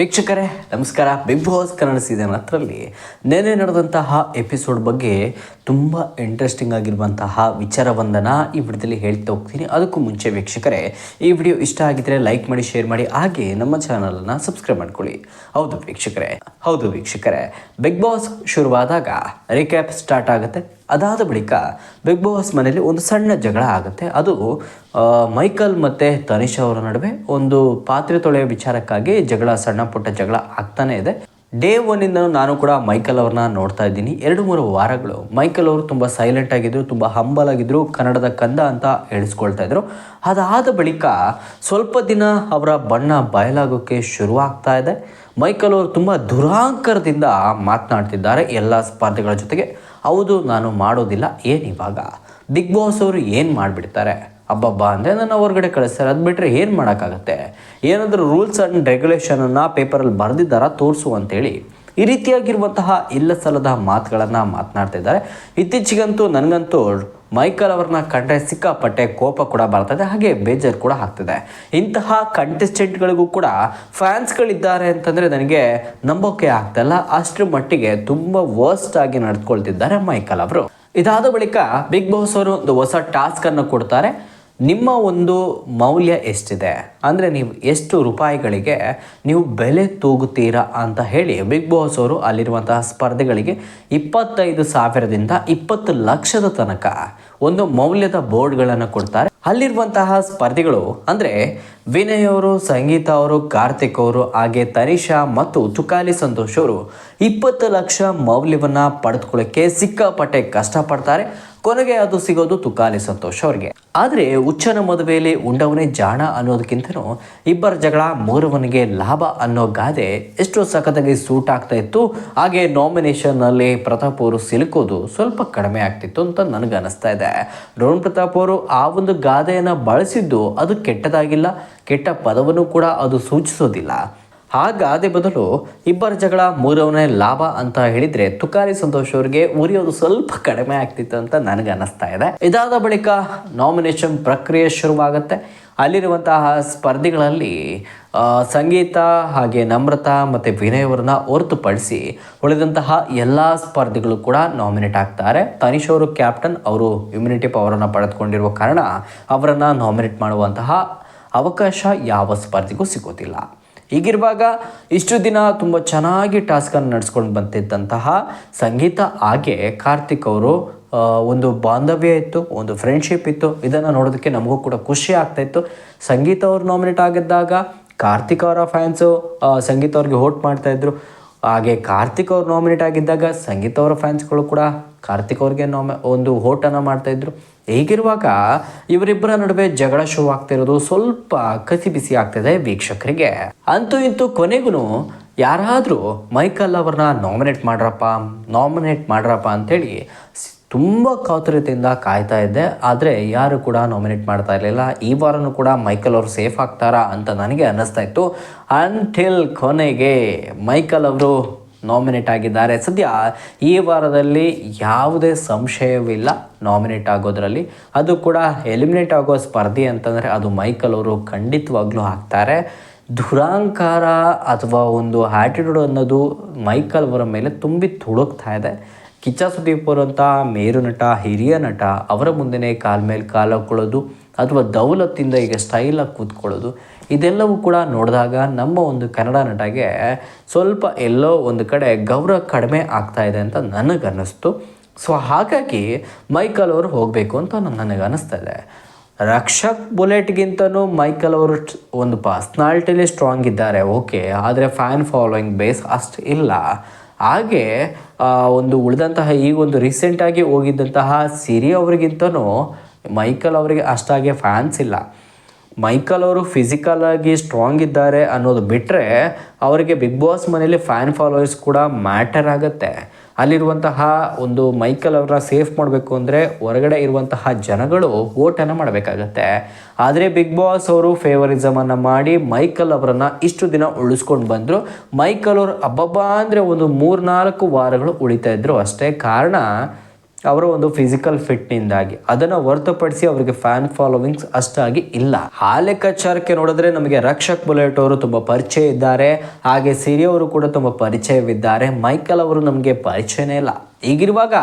ವೀಕ್ಷಕರೇ, ನಮಸ್ಕಾರ. Bigg Boss Kannada season ಹತ್ತರಲ್ಲಿ ನೆನೆ ನಡೆದಂತಹ ಎಪಿಸೋಡ್ ಬಗ್ಗೆ ತುಂಬ ಇಂಟ್ರೆಸ್ಟಿಂಗ್ ಆಗಿರುವಂತಹ ವಿಚಾರವೊಂದನ್ನು ಈ ವಿಡಿಯೋದಲ್ಲಿ ಹೇಳ್ತಾ ಹೋಗ್ತೀನಿ. ಅದಕ್ಕೂ ಮುಂಚೆ ವೀಕ್ಷಕರೇ, ಈ ವಿಡಿಯೋ ಇಷ್ಟ ಆಗಿದ್ರೆ ಲೈಕ್ ಮಾಡಿ ಶೇರ್ ಮಾಡಿ, ಹಾಗೆ ನಮ್ಮ ಚಾನಲನ್ನು ಸಬ್ಸ್ಕ್ರೈಬ್ ಮಾಡ್ಕೊಳ್ಳಿ. ಹೌದು ವೀಕ್ಷಕರೇ. ಹೌದು ವೀಕ್ಷಕರೇ, ಬಿಗ್ ಬಾಸ್ ಶುರುವಾದಾಗ ರಿಕ್ಯಾಪ್ ಸ್ಟಾರ್ಟ್ ಆಗುತ್ತೆ. ಅದಾದ ಬಳಿಕ ಬಿಗ್ ಬಾಸ್ ಮನೆಯಲ್ಲಿ ಒಂದು ಸಣ್ಣ ಜಗಳ ಆಗುತ್ತೆ. ಅದು ಮೈಕಲ್ ಮತ್ತು ತನಿಷ್ ಅವರ ನಡುವೆ ಒಂದು ಪಾತ್ರೆ ತೊಳೆಯೋ ವಿಚಾರಕ್ಕಾಗಿ ಜಗಳ, ಸಣ್ಣ ಪುಟ್ಟ ಜಗಳ ಆಗ್ತಾನೆ ಇದೆ. ಡೇ ಒನ್ನಿಂದ ನಾನು ಕೂಡ ಮೈಕಲ್ ಅವ್ರನ್ನ ನೋಡ್ತಾ ಇದ್ದೀನಿ. ಎರಡು ಮೂರು ವಾರಗಳು ಮೈಕಲ್ ಅವರು ತುಂಬ ಸೈಲೆಂಟ್ ಆಗಿದ್ರು, ತುಂಬ ಹಂಬಲ್ ಆಗಿದ್ರು, ಕನ್ನಡದ ಕಂದ ಅಂತ ಹೇಳಿಸ್ಕೊಳ್ತಾ ಇದ್ರು. ಅದಾದ ಬಳಿಕ ಸ್ವಲ್ಪ ದಿನ ಅವರ ಬಣ್ಣ ಬಯಲಾಗೋಕ್ಕೆ ಶುರುವಾಗ್ತಾ ಇದೆ. ಮೈಕಲ್ ಅವರು ತುಂಬ ದುರಾಂಕರದಿಂದ ಮಾತನಾಡ್ತಿದ್ದಾರೆ ಎಲ್ಲ ಸ್ಪರ್ಧೆಗಳ ಜೊತೆಗೆ. ಹೌದು, ನಾನು ಮಾಡೋದಿಲ್ಲ ಏನಿವಾಗ ಬಿಗ್ ಬಾಸ್ ಅವರು ಏನು ಮಾಡಿಬಿಡ್ತಾರೆ? ಅಬ್ಬಬ್ಬಾ ಅಂದರೆ ನನ್ನ ಹೊರಗಡೆ ಕಳಿಸ್ತಾರೆ. ಅದು ಬಿಟ್ಟರೆ ಏನು ಮಾಡೋಕ್ಕಾಗತ್ತೆ? ಏನಾದರೂ ರೂಲ್ಸ್ ಆ್ಯಂಡ್ ರೆಗ್ಯುಲೇಷನನ್ನು ಪೇಪರಲ್ಲಿ ಬರೆದಿದ್ದಾರ ತೋರಿಸು ಅಂತೇಳಿ ಈ ರೀತಿಯಾಗಿರುವಂತಹ ಇಲ್ಲ ಸಲ್ಲದ ಮಾತುಗಳನ್ನು ಮಾತನಾಡ್ತಿದ್ದಾರೆ ಇತ್ತೀಚೆಗಂತೂ ನನಗಂತೂ ಮೈಕಲ್ ಅವ್ರನ್ನ ಕಂಡ್ರೆ ಸಿಕ್ಕಾಪಟ್ಟೆ ಕೋಪ ಕೂಡ ಬರ್ತದೆ ಹಾಗೆ ಬೇಜಾರು ಕೂಡ ಆಗ್ತದೆ. ಇಂತಹ ಕಂಟೆಸ್ಟೆಂಟ್ಗಳಿಗೂ ಕೂಡ ಫ್ಯಾನ್ಸ್ಗಳಿದ್ದಾರೆ ಅಂತಂದರೆ ನನಗೆ ನಂಬೋಕೆ ಆಗ್ತಾಯಿಲ್ಲ ಅಷ್ಟರ ಮಟ್ಟಿಗೆ ತುಂಬ ವರ್ಸ್ಟ್ ಆಗಿ ನಡೆದುಕೊಳ್ತಿದ್ದಾರೆ ಮೈಕಲ್ ಅವರು. ಇದಾದ ಬಳಿಕ ಬಿಗ್ ಬಾಸ್ ಅವರು ಒಂದು ಹೊಸ ಟಾಸ್ಕನ್ನು ಕೊಡ್ತಾರೆ. ನಿಮ್ಮ ಒಂದು ಮೌಲ್ಯ ಎಷ್ಟಿದೆ? ಅಂದರೆ ನೀವು ಎಷ್ಟು ರೂಪಾಯಿಗಳಿಗೆ ನೀವು ಬೆಲೆ ತೂಗುತ್ತೀರಾ ಅಂತ ಹೇಳಿ ಬಿಗ್ ಬಾಸ್ ಅವರು ಅಲ್ಲಿರುವಂತಹ ಸ್ಪರ್ಧೆಗಳಿಗೆ ಇಪ್ಪತ್ತೈದು ಸಾವಿರದಿಂದ ಇಪ್ಪತ್ತು ಲಕ್ಷದ ತನಕ ಒಂದು ಮೌಲ್ಯದ ಬೋರ್ಡ್ಗಳನ್ನು ಕೊಡ್ತಾರೆ. ಅಲ್ಲಿರುವಂತಹ ಸ್ಪರ್ಧಿಗಳು ಅಂದರೆ ವಿನಯ್ ಅವರು, ಸಂಗೀತ ಅವರು, ಕಾರ್ತಿಕ್ ಅವರು, ಹಾಗೆ ತನಿಷಾ ಮತ್ತು ತುಕಾಲಿ ಸಂತೋಷ್ ಅವರು ಇಪ್ಪತ್ತು ಲಕ್ಷ ಮೌಲ್ಯವನ್ನು ಪಡೆದುಕೊಳ್ಳೋಕ್ಕೆ ಸಿಕ್ಕಾಪಟ್ಟೆ ಕಷ್ಟಪಡ್ತಾರೆ. ಕೊನೆಗೆ ಅದು ಸಿಗೋದು ತುಕಾಲಿ ಸಂತೋಷ್ ಅವ್ರಿಗೆ. ಆದರೆ ಹುಚ್ಚನ ಮದುವೆಯಲ್ಲಿ ಉಂಡವನೇ ಜಾಣ ಅನ್ನೋದಕ್ಕಿಂತನೂ ಇಬ್ಬರ ಜಗಳ ಮೂರವನಿಗೆ ಲಾಭ ಅನ್ನೋ ಗಾದೆ ಎಷ್ಟು ಸಖತ್ತಾಗಿ ಸೂಟ್ ಆಗ್ತಾ ಇತ್ತು. ಹಾಗೆ ನಾಮಿನೇಷನ್ನಲ್ಲಿ ಪ್ರತಾಪ್ ಅವರು ಸಿಲುಕೋದು ಸ್ವಲ್ಪ ಕಡಿಮೆ ಆಗ್ತಿತ್ತು ಅಂತ ನನಗೆ ಅನಿಸ್ತಾ ಇದೆ. ಡ್ರೋನ್ ಪ್ರತಾಪ್ ಅವರು ಆ ಒಂದು ಗಾದೆಯನ್ನು ಬಳಸಿದ್ದು ಅದು ಕೆಟ್ಟದಾಗಿಲ್ಲ. ಕೆಟ್ಟ ಪದವನ್ನು ಕೂಡ ಅದು ಸೂಚಿಸೋದಿಲ್ಲ. ಆ ಗಾದೆ ಬದಲು ಇಬ್ಬರ ಜಗಳ ಮೂರವನೇ ಲಾಭ ಅಂತ ಹೇಳಿದ್ರೆ ತುಕಾರಿ ಸಂತೋಷ್ ಅವರಿಗೆ ಉರಿಯೋದು ಸ್ವಲ್ಪ ಕಡಿಮೆ ಆಗ್ತಿತ್ತು ಅಂತ ನನಗೆ ಅನಿಸ್ತಾ ಇದೆ. ಇದಾದ ಬಳಿಕ ನಾಮಿನೇಷನ್ ಪ್ರಕ್ರಿಯೆ ಶುರುವಾಗುತ್ತೆ. ಅಲ್ಲಿರುವಂತಹ ಸ್ಪರ್ಧಿಗಳಲ್ಲಿ ಸಂಗೀತ ಹಾಗೆ ನಮ್ರತಾ ಮತ್ತು ವಿನಯ್ ಅವರನ್ನ ಹೊರತುಪಡಿಸಿ ಉಳಿದಂತಹ ಎಲ್ಲ ಸ್ಪರ್ಧಿಗಳು ಕೂಡ ನಾಮಿನೇಟ್ ಆಗ್ತಾರೆ. ತನಿಷ್ ಅವರು ಕ್ಯಾಪ್ಟನ್ ಅವರು ಇಮ್ಯುನಿಟಿ ಪವರನ್ನು ಪಡೆದುಕೊಂಡಿರುವ ಕಾರಣ ಅವರನ್ನು ನಾಮಿನೇಟ್ ಮಾಡುವಂತಹ ಅವಕಾಶ ಯಾವ ಸ್ಪರ್ಧಿಗೂ ಸಿಗೋದಿಲ್ಲ. ಹೀಗಿರುವಾಗ ಇಷ್ಟು ದಿನ ತುಂಬ ಚೆನ್ನಾಗಿ ಟಾಸ್ಕನ್ನು ನಡೆಸ್ಕೊಂಡು ಬಂತಿದ್ದಂತಹ ಸಂಗೀತ ಹಾಗೆ ಕಾರ್ತಿಕ್ ಅವರು ಒಂದು ಬಾಂಧವ್ಯ ಇತ್ತು, ಒಂದು ಫ್ರೆಂಡ್ಶಿಪ್ ಇತ್ತು. ಇದನ್ನು ನೋಡೋದಕ್ಕೆ ನಮಗೂ ಕೂಡ ಖುಷಿ ಆಗ್ತಾಯಿತ್ತು ಸಂಗೀತ ಅವರು ನಾಮಿನೇಟ್ ಆಗಿದ್ದಾಗ ಕಾರ್ತಿಕ್ ಅವರ ಫ್ಯಾನ್ಸು ಸಂಗೀತ ಅವ್ರಿಗೆ ವೋಟ್ ಮಾಡ್ತಾ ಇದ್ರು. ಹಾಗೆ ಕಾರ್ತಿಕ್ ಅವ್ರು ನಾಮಿನೇಟ್ ಆಗಿದ್ದಾಗ ಸಂಗೀತ ಅವರ ಫ್ಯಾನ್ಸ್ಗಳು ಕೂಡ ಕಾರ್ತಿಕ್ ಅವ್ರಿಗೆ ನಾಮಿ ಒಂದು ಓಟನ್ನು ಮಾಡ್ತಾ ಇದ್ರು. ಹೀಗಿರುವಾಗ ಇವರಿಬ್ಬರ ನಡುವೆ ಜಗಳ ಶುರು ಆಗ್ತಿರೋದು ಸ್ವಲ್ಪ ಕಸಿ ಬಿಸಿ ಆಗ್ತಿದೆ ವೀಕ್ಷಕರಿಗೆ. ಅಂತೂ ಇಂತೂ ಕೊನೆಗೂ ಯಾರಾದರೂ ಮೈಕಲ್ ಅವ್ರನ್ನ ನಾಮಿನೇಟ್ ಮಾಡ್ರಪ್ಪ ನಾಮಿನೇಟ್ ಮಾಡ್ರಪ್ಪ ಅಂತೇಳಿ ಸ್- ತುಂಬ ಕಾತುರತೆಯಿಂದ ಕಾಯ್ತಾ ಇದ್ದೆ. ಆದರೆ ಯಾರು ಕೂಡ ನಾಮಿನೇಟ್ ಮಾಡ್ತಾ ಇರಲಿಲ್ಲ. ಈ ವಾರನೂ ಕೂಡ ಮೈಕಲ್ ಅವರು ಸೇಫ್ ಆಗ್ತಾರಾ ಅಂತ ನನಗೆ ಅನ್ನಿಸ್ತಾ ಇತ್ತು. ಅಂಟಿಲ್ ಕೊನೆಗೆ ಮೈಕಲ್ ಅವರು ನಾಮಿನೇಟ್ ಆಗಿದ್ದಾರೆ. ಸದ್ಯ ಈ ವಾರದಲ್ಲಿ ಯಾವುದೇ ಸಂಶಯವಿಲ್ಲ ನಾಮಿನೇಟ್ ಆಗೋದ್ರಲ್ಲಿ. ಅದು ಕೂಡ ಎಲಿಮಿನೇಟ್ ಆಗೋ ಸ್ಪರ್ಧೆ ಅಂತಂದರೆ ಅದು ಮೈಕಲ್ ಅವರು ಖಂಡಿತವಾಗ್ಲೂ ಹಾಕ್ತಾರೆ ದುರಾಂಕಾರ ಅಥವಾ ಒಂದು ಆ್ಯಟಿಟ್ಯೂಡ್ ಅನ್ನೋದು ಮೈಕಲ್ ಅವರ ಮೇಲೆ ತುಂಬಿ ತುಳುಕ್ತಾ ಇದೆ. ಕಿಚ್ಚ ಸುದೀಪ್ ಅವರಂಥ ಮೇರು ನಟ, ಹಿರಿಯ ನಟ, ಅವರ ಮುಂದೆನೇ ಕಾಲ ಮೇಲೆ ಕಾಲು ಹಾಕ್ಕೊಳ್ಳೋದು ಅಥವಾ ದೌಲತ್ತಿಂದ ಈಗ ಸ್ಟೈಲಾಗಿ ಕೂತ್ಕೊಳ್ಳೋದು, ಇದೆಲ್ಲವೂ ಕೂಡ ನೋಡಿದಾಗ ನಮ್ಮ ಒಂದು ಕನ್ನಡ ನಟಗೆ ಸ್ವಲ್ಪ ಎಲ್ಲೋ ಒಂದು ಕಡೆ ಗೌರವ ಕಡಿಮೆ ಆಗ್ತಾ ಇದೆ ಅಂತ ನನಗನ್ನಿಸ್ತು. ಸೊ ಹಾಗಾಗಿ ಮೈಕಲ್ ಅವರು ಹೋಗಬೇಕು ಅಂತ ನನಗೆ ಅನ್ನಿಸ್ತಾ ಇದೆ. ರಕ್ಷಕ್ ಬುಲೆಟ್ಗಿಂತನೂ ಮೈಕಲ್ ಅವರು ಒಂದು ಪರ್ಸ್ನಾಲ್ಟಿಲಿ ಸ್ಟ್ರಾಂಗ್ ಇದ್ದಾರೆ ಓಕೆ ಆದರೆ ಫ್ಯಾನ್ ಫಾಲೋಯಿಂಗ್ ಬೇಸ್ ಅಷ್ಟು ಇಲ್ಲ. ಹಾಗೆ ಒಂದು ಉಳಿದಂತಹ ಈಗ ಒಂದು ರೀಸೆಂಟಾಗಿ ಹೋಗಿದ್ದಂತಹ ಸಿರಿ ಅವರಿಗಿಂತನೂ ಮೈಕಲ್ ಅವರಿಗೆ ಅಷ್ಟಾಗಿ ಫ್ಯಾನ್ಸ್ ಇಲ್ಲ. ಮೈಕಲ್ ಅವರು ಫಿಸಿಕಲ್ ಆಗಿ ಸ್ಟ್ರಾಂಗ್ ಇದ್ದಾರೆ ಅನ್ನೋದು ಬಿಟ್ಟರೆ ಅವರಿಗೆ ಬಿಗ್ ಬಾಸ್ ಮನೇಲಿ ಫ್ಯಾನ್ ಫಾಲೋವರ್ಸ್ ಕೂಡ ಮ್ಯಾಟರ್ ಆಗುತ್ತೆ. ಅಲ್ಲಿರುವಂತಹ ಒಂದು ಮೈಕಲ್ ಅವರ ಸೇಫ್ ಮಾಡಬೇಕು ಅಂದರೆ ಹೊರಗಡೆ ಇರುವಂತಹ ಜನಗಳು ಓಟನ್ನು ಮಾಡಬೇಕಾಗತ್ತೆ. ಆದರೆ ಬಿಗ್ ಬಾಸ್ ಅವರು ಫೇವರಿಸಮನ್ನು ಮಾಡಿ ಮೈಕಲ್ ಅವರನ್ನು ಇಷ್ಟು ದಿನ ಉಳಿಸ್ಕೊಂಡು ಬಂದರು. ಮೈಕಲ್ ಅವರು ಅಬ್ಬಬ್ಬ ಅಂದರೆ ಒಂದು ಮೂರ್ನಾಲ್ಕು ವಾರಗಳು ಉಳಿತಾ ಇದ್ದರು ಅಷ್ಟೇ. ಕಾರಣ ಅವರ ಒಂದು ಫಿಸಿಕಲ್ ಫಿಟ್ನಿಂದಾಗಿ ಅದನ್ನು ಹೊರತುಪಡಿಸಿ ಅವರಿಗೆ ಫ್ಯಾನ್ ಫಾಲೋವಿಂಗ್ಸ್ ಅಷ್ಟಾಗಿ ಇಲ್ಲ. ಆ ಲೆಕ್ಕಾಚಾರಕ್ಕೆ ನೋಡಿದ್ರೆ ನಮಗೆ ರಕ್ಷಕ್ ಬುಲೆಟ್ ಅವರು ತುಂಬ ಪರಿಚಯ ಇದ್ದಾರೆ. ಹಾಗೆ ಸಿರಿ ಅವರು ಕೂಡ ತುಂಬ ಪರಿಚಯವಿದ್ದಾರೆ. ಮೈಕಲ್ ಅವರು ನಮಗೆ ಪರಿಚಯನೇ ಇಲ್ಲ. ಈಗಿರುವಾಗ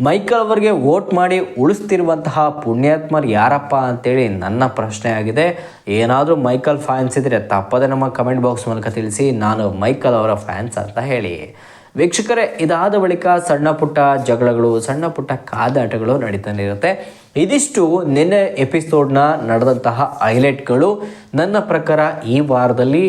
ಮೈಕಲ್ ಅವರಿಗೆ ವೋಟ್ ಮಾಡಿ ಉಳಿಸ್ತಿರುವಂತಹ ಪುಣ್ಯಾತ್ಮರು ಯಾರಪ್ಪ ಅಂತೇಳಿ ನನ್ನ ಪ್ರಶ್ನೆ ಆಗಿದೆ. ಏನಾದರೂ ಮೈಕಲ್ ಫ್ಯಾನ್ಸ್ ಇದ್ದರೆ ತಪ್ಪದೆ ನಮ್ಮ ಕಮೆಂಟ್ ಬಾಕ್ಸ್ ಮೂಲಕ ತಿಳಿಸಿ. ನಾನು ಮೈಕಲ್ ಅವರ ಫ್ಯಾನ್ಸ್ ಅಂತ ಹೇಳಿ. ವೀಕ್ಷಕರೇ, ಇದಾದ ಬಳಿಕ ಸಣ್ಣ ಪುಟ್ಟ ಜಗಳಗಳು, ಸಣ್ಣ ಪುಟ್ಟ ಕಾದಾಟಗಳು ನಡೀತಾನೆ ಇರುತ್ತೆ ಇದಿಷ್ಟು ನಿನ್ನೆ ಎಪಿಸೋಡ್ನ ನಡೆದಂತಹ ಹೈಲೈಟ್ಗಳು. ನನ್ನ ಪ್ರಕಾರ ಈ ವಾರದಲ್ಲಿ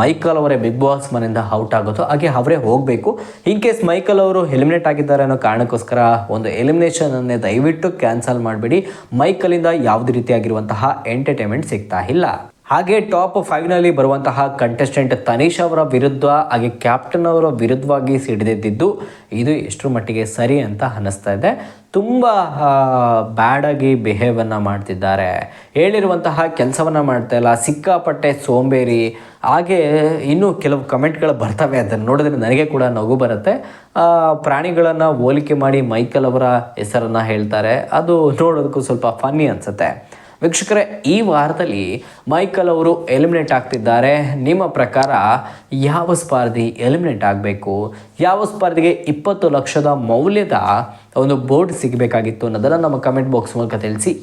ಮೈಕಲ್ ಅವರೇ ಬಿಗ್ ಬಾಸ್ ಮನೆಯಿಂದ ಔಟ್ ಆಗೋದು, ಹಾಗೆ ಅವರೇ ಹೋಗಬೇಕು. ಇನ್ ಕೇಸ್ ಮೈಕಲ್ ಅವರು ಎಲಿಮಿನೇಟ್ ಆಗಿದ್ದಾರೆ ಅನ್ನೋ ಕಾರಣಕ್ಕೋಸ್ಕರ ಒಂದು ಎಲಿಮಿನೇಷನ್ ಅನ್ನೇ ದಯವಿಟ್ಟು ಕ್ಯಾನ್ಸಲ್ ಮಾಡಬೇಡಿ. ಮೈಕಲಿಂದ ಯಾವುದೇ ರೀತಿಯಾಗಿರುವಂತಹ ಎಂಟರ್ಟೈನ್ಮೆಂಟ್ ಸಿಗ್ತಾ ಇಲ್ಲ. ಹಾಗೆ ಟಾಪ್ ಫೈವ್ನಲ್ಲಿ ಬರುವಂತಹ ಕಂಟೆಸ್ಟೆಂಟ್ ತನೀಶ್ ಅವರ ವಿರುದ್ಧ, ಹಾಗೆ ಕ್ಯಾಪ್ಟನ್ ಅವರ ವಿರುದ್ಧವಾಗಿ ಸಿಡಿದಿದ್ದು ಇದು ಎಷ್ಟರ ಮಟ್ಟಿಗೆ ಸರಿ ಅಂತ ಅನ್ನಿಸ್ತಾ ಇದೆ. ತುಂಬ ಬ್ಯಾಡಾಗಿ ಬಿಹೇವನ್ನು ಮಾಡ್ತಿದ್ದಾರೆ. ಹೇಳಿರುವಂತಹ ಕೆಲಸವನ್ನು ಮಾಡ್ತಾ ಇಲ್ಲ. ಸಿಕ್ಕಾಪಟ್ಟೆ ಸೋಂಬೇರಿ. ಹಾಗೆ ಇನ್ನೂ ಕೆಲವು ಕಮೆಂಟ್ಗಳು ಬರ್ತವೆ. ಅದನ್ನು ನೋಡಿದ್ರೆ ನನಗೆ ಕೂಡ ನಗು ಬರುತ್ತೆ. ಪ್ರಾಣಿಗಳನ್ನು ಹೋಲಿಕೆ ಮಾಡಿ ಮೈಕಲ್ ಅವರ ಹೆಸರನ್ನು ಹೇಳ್ತಾರೆ. ಅದು ನೋಡೋದಕ್ಕೂ ಸ್ವಲ್ಪ ಫನ್ನಿ ಅನಿಸುತ್ತೆ. ವೀಕ್ಷಕರೇ, ಈ ವಾರದಲ್ಲಿ ಮೈಕಲ್ ಅವರು ಎಲಿಮಿನೇಟ್ ಆಗ್ತಿದ್ದಾರೆ. ನಿಮ್ಮ ಪ್ರಕಾರ ಯಾವ ಸ್ಪರ್ಧಿ ಎಲಿಮಿನೇಟ್ ಆಗಬೇಕು? ಯಾವ ಸ್ಪರ್ಧಿಗೆ ಇಪ್ಪತ್ತು ಲಕ್ಷದ ಮೌಲ್ಯದ ಒಂದು ಬೋರ್ಡ್ ಸಿಗಬೇಕಾಗಿತ್ತು ಅನ್ನೋದನ್ನು ನಮ್ಮ ಕಮೆಂಟ್ ಬಾಕ್ಸ್ ಮೂಲಕ ತಿಳಿಸಿ.